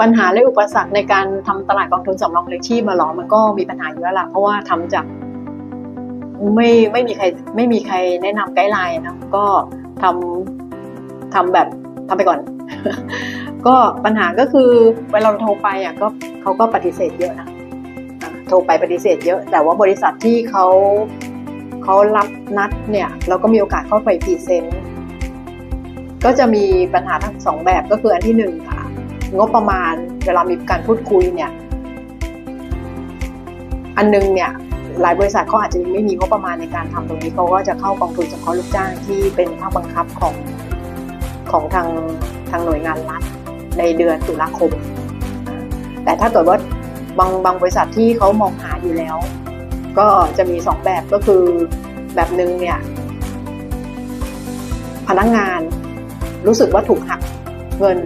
ปัญหาและอุปสรรคในการทำตลาดกองทุนสำรองเลี้ยงชีพมาหรอมันก็มีปัญหาอยู่แล้วล่ะเพราะว่าทำจากไม่ไม่มีใครไม่มีใครแนะนำไกด์ไลน์นะก็ทำทำแบบทำไปก่อน ก็ปัญหาก็คือเวลาเราโทรไปอะก็เขาก็ปฏิเสธเยอะนะอะโทรไปปฏิเสธเยอะ แต่ว่าบริษัทที่เขาเขารับนัดเนี่ย เราก็มีโอกาสเข้าไปพรีเซนต์ก็จะมีปัญหาทั้งสองแบบก็คืออันที่หนึ่งค่ะ งบประมาณเวลามีการพูดคุยเนี่ยอันหนึงเนี่ยหลายบริษัทเขาอาจจะยังไม่มีงบประมาณในการทำตรงนี้เขาก็จะเข้ากองทุนสงเคราะห์ลูกจ้างที่เป็นภาคบังคับของของทางทางหน่วยงานรัฐในเดือนตุลาคม แต่ถ้าเกิดว่าบางบางบริษัทที่เขามองหาอยู่แล้ว ก็จะมีสองแบบก็คือแบบหนึ่งเนี่ยพนักงานรู้สึกว่าถูกหักเงิน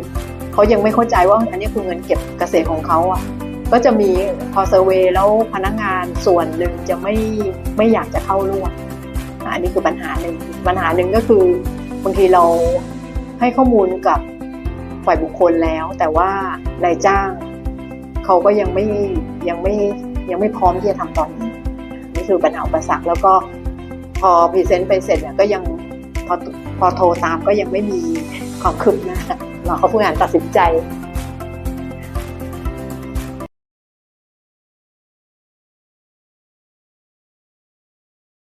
เขายังไม่เข้าใจว่าอันนี้คือเงินเก็บเกษตรของเขาอะก็จะมีพอเซอร์เวยแล้วพนักงานส่วนหนึ่งจะไม่ไม่อยากจะเข้าร่วมอันนี้คือปัญหาหนึ่งปัญหาหนึ่งก็คือบางทีเราให้ข้อมูลกับฝ่ายบุคคลแล้ว แต่ว่านายจ้างเขาก็ยังไม่ยังไม่ยังไม่พร้อมที่จะทำตอนนี้นี่คือปัญหาอุปสรรคแล้วก็พอพรีเซนต์ไปเสร็จเนี่ยก็ยังพอพอโทรตามก็ยังไม่มี ความคืบหน้าเราเขาผู้งานตัดสินใจ